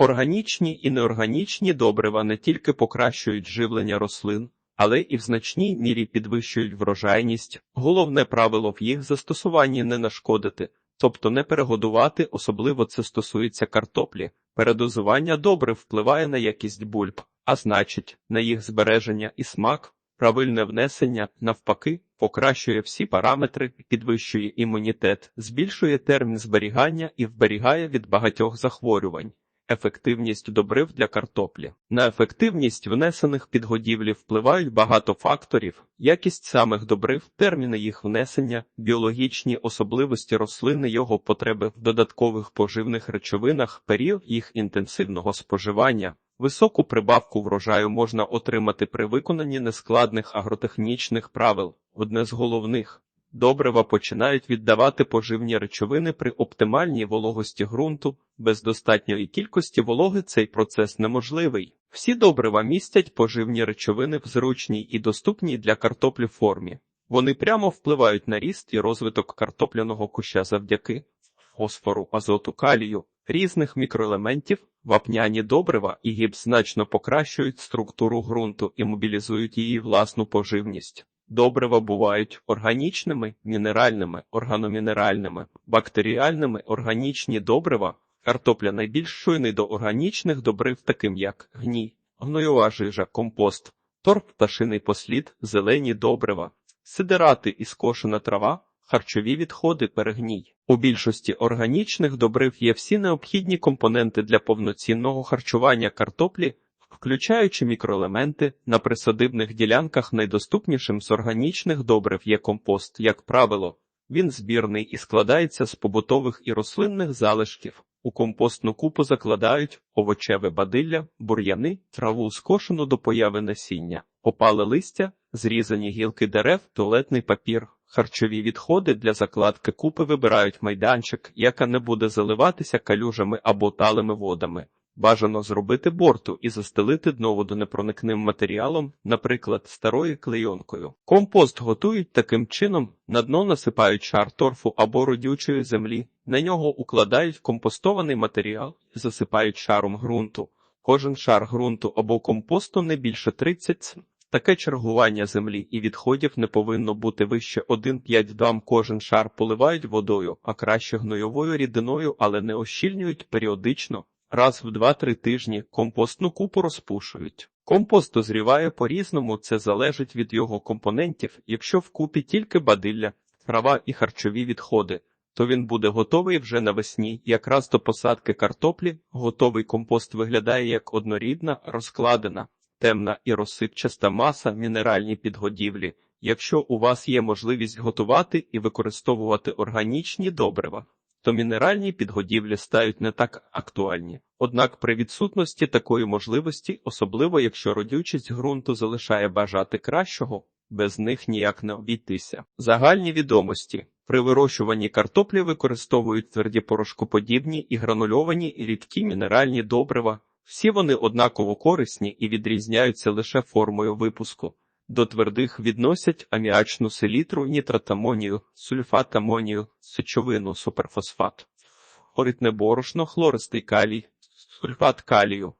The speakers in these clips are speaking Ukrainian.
Органічні і неорганічні добрива не тільки покращують живлення рослин, але і в значній мірі підвищують врожайність. Головне правило в їх застосуванні не нашкодити, тобто не перегодувати, особливо це стосується картоплі. Передозування добре впливає на якість бульб, а значить, на їх збереження і смак. Правильне внесення, навпаки, покращує всі параметри, підвищує імунітет, збільшує термін зберігання і вберігає від багатьох захворювань. Ефективність добрив для картоплі. На ефективність внесених підгодівлі впливають багато факторів, якість самих добрив, терміни їх внесення, біологічні особливості рослини, його потреби в додаткових поживних речовинах, період їх інтенсивного споживання. Високу прибавку врожаю можна отримати при виконанні нескладних агротехнічних правил. Одне з головних добрива починають віддавати поживні речовини при оптимальній вологості ґрунту. Без достатньої кількості вологи цей процес неможливий. Всі добрива містять поживні речовини в зручній і доступній для картоплі формі. Вони прямо впливають на ріст і розвиток картопляного куща завдяки фосфору, азоту, калію, різних мікроелементів, вапняні добрива і гіпс значно покращують структуру ґрунту і мобілізують її власну поживність. Добрива бувають органічними, мінеральними, органомінеральними, бактеріальними, органічні добрива. Картопля найбільш шуйний до органічних добрив, таким як гній, гноєва жижа, компост, торф, пташиний послід, зелені добрива, сидерати і скошена трава, харчові відходи, перегній. У більшості органічних добрив є всі необхідні компоненти для повноцінного харчування картоплі, включаючи мікроелементи, на присадибних ділянках найдоступнішим з органічних добрив є компост, як правило. Він збірний і складається з побутових і рослинних залишків. У компостну купу закладають овочеве бадилля, бур'яни, траву скошену до появи насіння, опале листя, зрізані гілки дерев, туалетний папір. Харчові відходи для закладки купи вибирають майданчик, яка не буде заливатися калюжами або талими водами. Бажано зробити борту і застелити дно водонепроникним матеріалом, наприклад, старою клейонкою. Компост готують таким чином: на дно насипають шар торфу або родючої землі, на нього укладають компостований матеріал і засипають шаром ґрунту. Кожен шар ґрунту або компосту не більше 30 см. Таке чергування землі і відходів не повинно бути вище 1,5 дам. Кожен шар поливають водою, а краще гнойовою рідиною, але не ощільнюють періодично. Раз в 2-3 тижні компостну купу розпушують. Компост дозріває по-різному, це залежить від його компонентів. Якщо в купі тільки бадилля, трава і харчові відходи, то він буде готовий вже навесні. Якраз до посадки картоплі готовий компост виглядає як однорідна, розкладена, темна і розсипчаста маса мінеральні підгодівлі. Якщо у вас є можливість готувати і використовувати органічні добрива, то мінеральні підгодівлі стають не так актуальні. Однак при відсутності такої можливості, особливо якщо родючість ґрунту залишає бажати кращого, без них ніяк не обійтися. Загальні відомості при вирощуванні картоплі використовують тверді порошкоподібні і гранульовані і рідкі мінеральні добрива. Всі вони однаково корисні і відрізняються лише формою випуску. До твердих відносять аміачну селітру, нітратамонію, сульфат амонію, сечовину, суперфосфат, оритне борошно, хлористий калій, сульфат калію,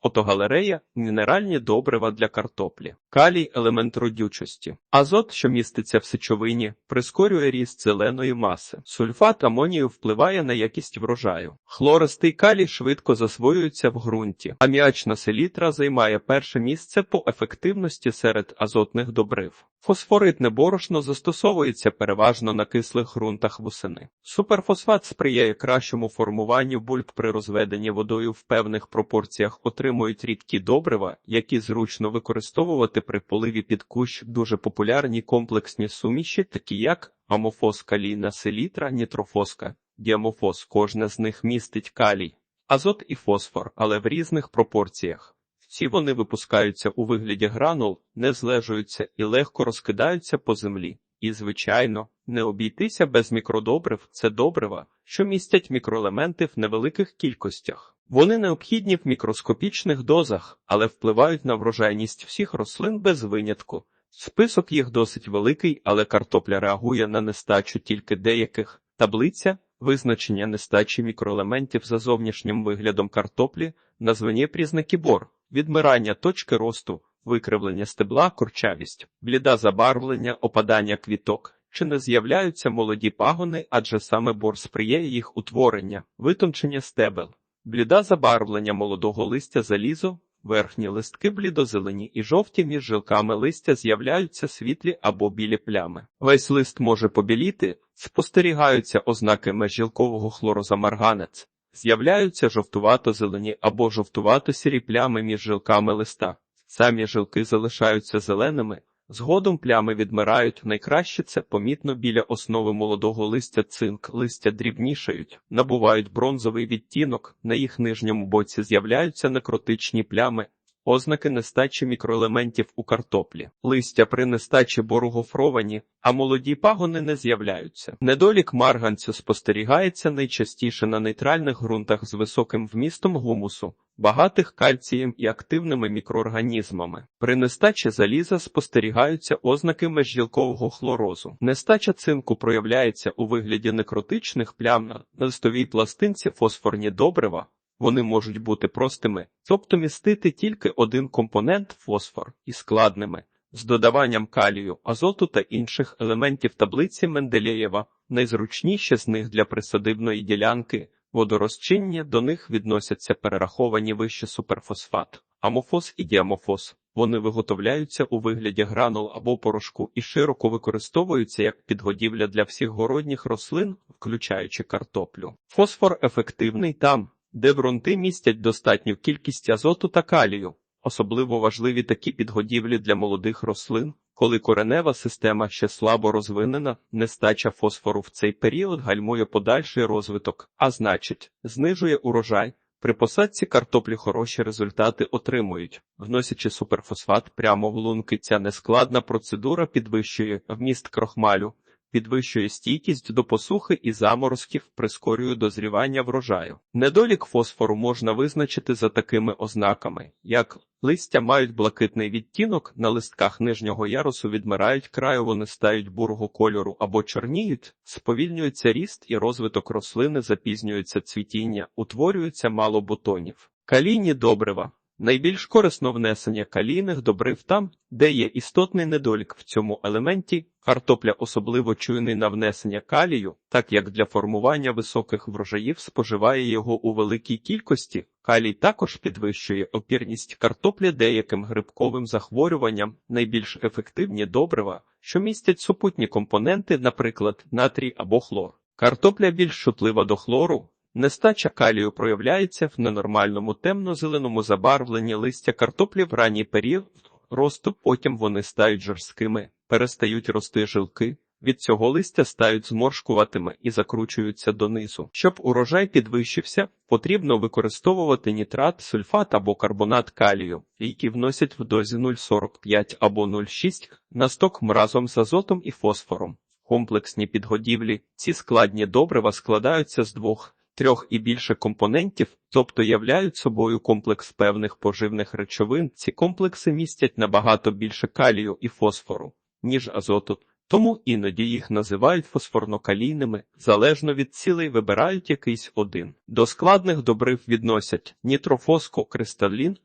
отогалерея, мінеральні добрива для картоплі, калій елемент родючості, азот, що міститься в сечовині, прискорює ріст зеленої маси, сульфат амонію впливає на якість врожаю, хлористий калій швидко засвоюється в ґрунті, аміачна селітра займає перше місце по ефективності серед азотних добрив. Фосфоритне борошно застосовується переважно на кислих ґрунтах восени. Суперфосфат сприяє кращому формуванню бульб при розведенні водою в певних пропорціях, отримують рідкі добрива, які зручно використовувати при поливі під кущ дуже популярні комплексні суміші, такі як амофос калійна селітра, нітрофоска, діамофос. Кожне з них містить калій, азот і фосфор, але в різних пропорціях. Всі вони випускаються у вигляді гранул, не злежуються і легко розкидаються по землі. І, звичайно, не обійтися без мікродобрив це добрива, що містять мікроелементи в невеликих кількостях. Вони необхідні в мікроскопічних дозах, але впливають на врожайність всіх рослин без винятку. Список їх досить великий, але картопля реагує на нестачу тільки деяких. Таблиця Визначення нестачі мікроелементів за зовнішнім виглядом картоплі, названі признаки бор, відмирання точки росту, викривлення стебла, курчавість, бліда забарвлення, опадання квіток. Чи не з'являються молоді пагони, адже саме бор сприяє їх утворення, витончення стебел, бліда забарвлення молодого листя залізо, верхні листки блідозелені і жовті між жилками листя з'являються світлі або білі плями. Весь лист може побіліти, спостерігаються ознаки межілкового хлорозамарганець, з'являються жовтувато-зелені або жовтувато-сірі плями між жилками листа. Самі жилки залишаються зеленими, згодом плями відмирають. Найкраще це помітно біля основи молодого листя цинк, листя дрібнішають, набувають бронзовий відтінок, на їх нижньому боці з'являються некротичні плями, ознаки нестачі мікроелементів у картоплі. Листя при нестачі бору гофровані, а молоді пагони не з'являються. Недолік марганцю спостерігається найчастіше на нейтральних ґрунтах з високим вмістом гумусу, багатих кальцієм і активними мікроорганізмами. При нестачі заліза спостерігаються ознаки межгілкового хлорозу. Нестача цинку проявляється у вигляді некротичних плям на листовій пластинці фосфорні добрива. Вони можуть бути простими, тобто містити тільки один компонент фосфор і складними з додаванням калію, азоту та інших елементів таблиці Менделєєва. Найзручніші з них для присадибної ділянки водорозчиння до них відносяться перераховані вище суперфосфат, амофос і діамофос. Вони виготовляються у вигляді гранул або порошку і широко використовуються як підгодівля для всіх городніх рослин, включаючи картоплю. Фосфор ефективний там, де ґрунти містять достатню кількість азоту та калію. Особливо важливі такі підгодівлі для молодих рослин, коли коренева система ще слабо розвинена, нестача фосфору в цей період гальмує подальший розвиток, а значить, знижує урожай. При посадці картоплі хороші результати отримують, вносячи суперфосфат прямо в лунки. Ця нескладна процедура підвищує вміст крохмалю, підвищує стійкість до посухи і заморозків, прискорює дозрівання врожаю. Недолік фосфору можна визначити за такими ознаками, як листя мають блакитний відтінок, на листках нижнього ярусу відмирають краю, вони стають бурого кольору або чорніють, сповільнюється ріст і розвиток рослини, запізнюється цвітіння, утворюється мало бутонів. Калійні добрива Найбільш корисно внесення калійних добрив там, де є істотний недолік в цьому елементі, картопля особливо чуйний на внесення калію, так як для формування високих врожаїв споживає його у великій кількості. Калій також підвищує опірність картоплі деяким грибковим захворюванням, найбільш ефективні добрива, що містять супутні компоненти, наприклад, натрій або хлор. Картопля більш чутлива до хлору. Нестача калію проявляється в ненормальному темно-зеленому забарвленні листя картоплі в ранній період росту, потім вони стають жорсткими, перестають рости жилки. Від цього листя стають зморшкуватими і закручуються донизу. Щоб урожай підвищився, потрібно використовувати нітрат, сульфат або карбонат калію, які вносять в дозі 0,45 або 0,6 на сток разом з азотом і фосфором. Комплексні підгодівлі. Ці складні добрива складаються з двох трьох і більше компонентів, тобто являють собою комплекс певних поживних речовин. Ці комплекси містять набагато більше калію і фосфору, ніж азоту, тому іноді їх називають фосфорнокалійними, залежно від цілей вибирають якийсь один. До складних добрив відносять нітрофоско, кристалін,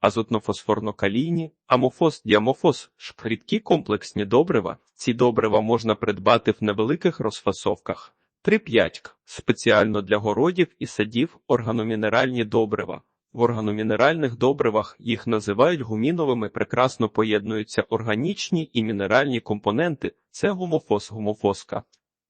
азотнофосфорнокалійні, амофос, діамофос, рідкі комплексні добрива. Ці добрива можна придбати в невеликих розфасовках. Трип'ятьк спеціально для городів і садів органомінеральні добрива. В органомінеральних добривах їх називають гуміновими, прекрасно поєднуються органічні і мінеральні компоненти це гумофос, гумофоска.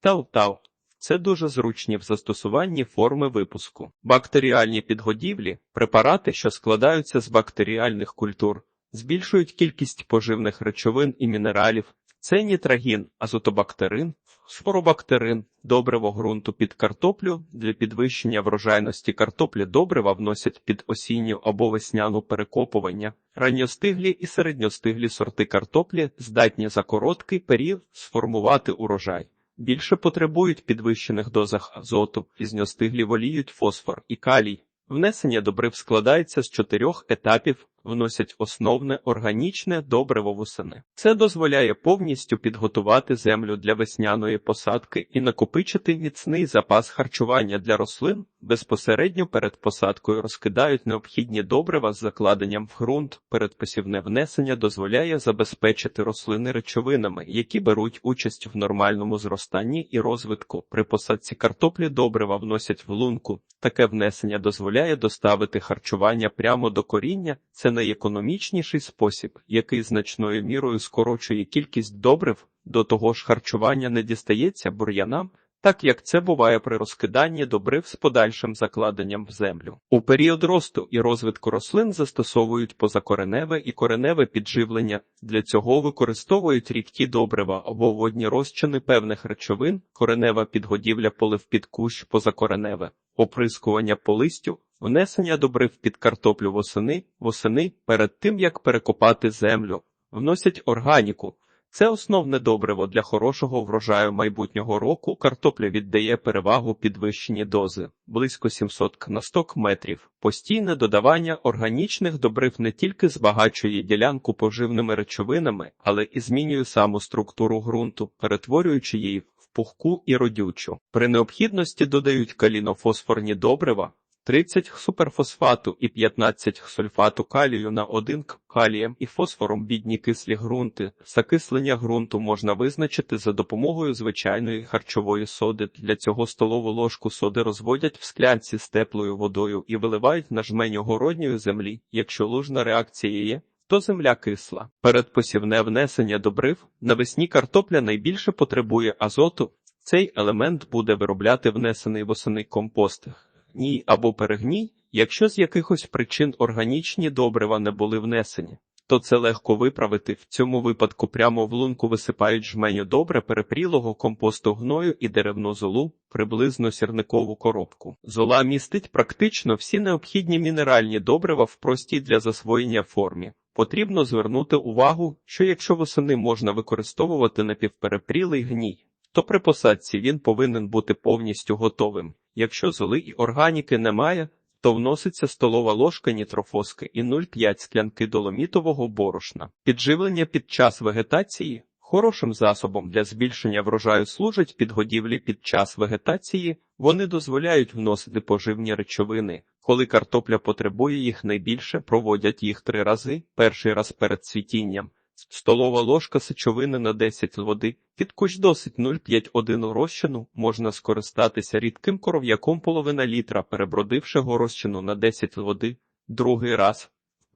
Тау-тау. Це дуже зручні в застосуванні форми випуску. Бактеріальні підгодівлі, препарати, що складаються з бактеріальних культур, збільшують кількість поживних речовин і мінералів. Це нітрагін, азотобактерин, Споробактерин, добриво ґрунту під картоплю для підвищення врожайності картоплі добрива вносять під осінню або весняну перекопування. Ранньостиглі і середньостиглі сорти картоплі здатні за короткий період сформувати урожай. Більше потребують підвищених дозах азоту, пізньостиглі воліють фосфор і калій. Внесення добрив складається з чотирьох етапів вносять основне органічне добриво восени. Це дозволяє повністю підготувати землю для весняної посадки і накопичити міцний запас харчування для рослин. Безпосередньо перед посадкою розкидають необхідні добрива з закладенням в ґрунт. Передпосівне внесення дозволяє забезпечити рослини речовинами, які беруть участь в нормальному зростанні і розвитку. При посадці картоплі добрива вносять в лунку. Таке внесення дозволяє доставити харчування прямо до коріння. Це найекономічніший спосіб, який значною мірою скорочує кількість добрив. До того ж, харчування не дістається бур'янам, так як це буває при розкиданні добрив з подальшим закладенням в землю. У період росту і розвитку рослин застосовують позакореневе і кореневе підживлення. Для цього використовують рідкі добрива або водні розчини певних речовин, коренева підгодівля полив під кущ позакореневе, оприскування по листю, внесення добрив під картоплю восени, восени перед тим як перекопати землю, вносять органіку. Це основне добриво для хорошого врожаю майбутнього року. Картопля віддає перевагу підвищенні дози близько 700 на 100 метрів. Постійне додавання органічних добрив не тільки збагачує ділянку поживними речовинами, але і змінює саму структуру ґрунту, перетворюючи її в пухку і родючу. При необхідності додають калінофосфорні добрива. 30 суперфосфату і 15 сульфату калію на 1 к калієм і фосфором бідні кислі ґрунти. Закислення ґрунту можна визначити за допомогою звичайної харчової соди. Для цього столову ложку соди розводять в склянці з теплою водою і виливають на жменю городньої землі. Якщо лужна реакція є, то земля кисла. Передпосівне внесення добрив навесні картопля найбільше потребує азоту. Цей елемент буде виробляти внесений восени компост гній або перегній, якщо з якихось причин органічні добрива не були внесені, то це легко виправити. В цьому випадку прямо в лунку висипають жменю добре перепрілого компосту гною і деревну золу, приблизно сірникову коробку. Зола містить практично всі необхідні мінеральні добрива в простій для засвоєння формі. Потрібно звернути увагу, що якщо восени можна використовувати напівперепрілий гній, то при посадці він повинен бути повністю готовим. Якщо золи і органіки немає, то вноситься столова ложка нітрофоски і 0,5 склянки доломітового борошна. Підживлення під час вегетації хорошим засобом для збільшення врожаю служать підгодівлі під час вегетації, вони дозволяють вносити поживні речовини. Коли картопля потребує їх найбільше, проводять їх три рази, перший раз перед цвітінням. Столова ложка сечовини на 10 води, під кущ досить 0,5-1 розчину, можна скористатися рідким коров'яком половина літра, перебродившого розчину на 10 води, другий раз.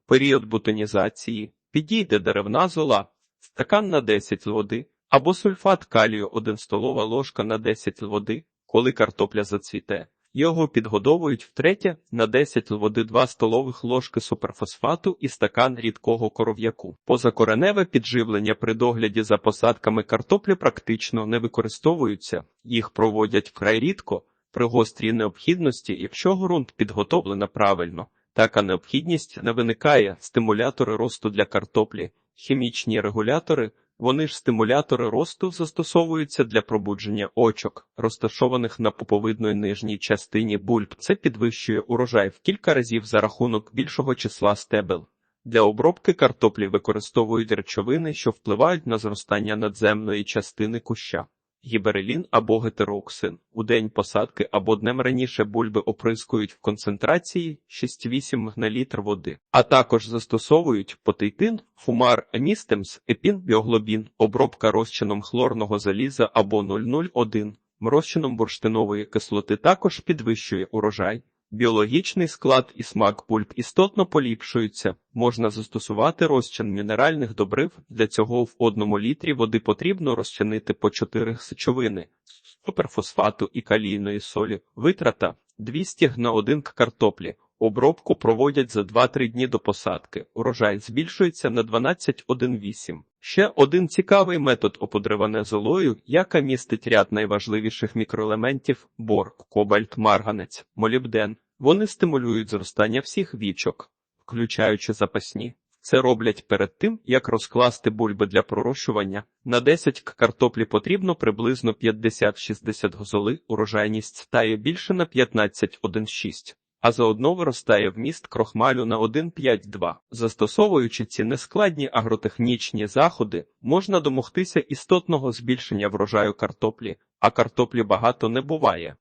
Період бутонізації. Підійде деревна зола, стакан на 10 води, або сульфат калію 1 столова ложка на 10 води, коли картопля зацвіте. Його підгодовують втретє на 10 води 2 столових ложки суперфосфату і стакан рідкого коров'яку. Позакореневе підживлення при догляді за посадками картоплі практично не використовуються, їх проводять вкрай рідко, при гострій необхідності, якщо ґрунт підготовлено правильно. Така необхідність не виникає стимулятори росту для картоплі, хімічні регулятори. Вони ж стимулятори росту застосовуються для пробудження очок, розташованих на поповидної нижній частині бульб. Це підвищує урожай в кілька разів за рахунок більшого числа стебел. Для обробки картоплі використовують речовини, що впливають на зростання надземної частини куща гіберелін або гетероксин. У день посадки або днем раніше бульби оприскують в концентрації 6-8 на літр води, а також застосовують потейтин, фумар, емістемс, епін, біоглобін, обробка розчином хлорного заліза або 001. Розчином бурштинової кислоти також підвищує урожай. Біологічний склад і смак пульп істотно поліпшуються. Можна застосувати розчин мінеральних добрив. Для цього в одному літрі води потрібно розчинити по 4 сечовини, суперфосфату і калійної солі. Витрата 200 на 1 картоплі. Обробку проводять за 2-3 дні до посадки. Урожай збільшується на 12,1,8. Ще один цікавий метод опудриване золою, яка містить ряд найважливіших мікроелементів бор, кобальт, марганець, молібден. Вони стимулюють зростання всіх вічок, включаючи запасні. Це роблять перед тим, як розкласти бульби для пророщування. На 10 к картоплі потрібно приблизно 50-60 гозоли, урожайність стає більше на 15,1,6. А заодно виростає вміст крохмалю на 1,5-2. Застосовуючи ці нескладні агротехнічні заходи, можна домогтися істотного збільшення врожаю картоплі, а картоплі багато не буває.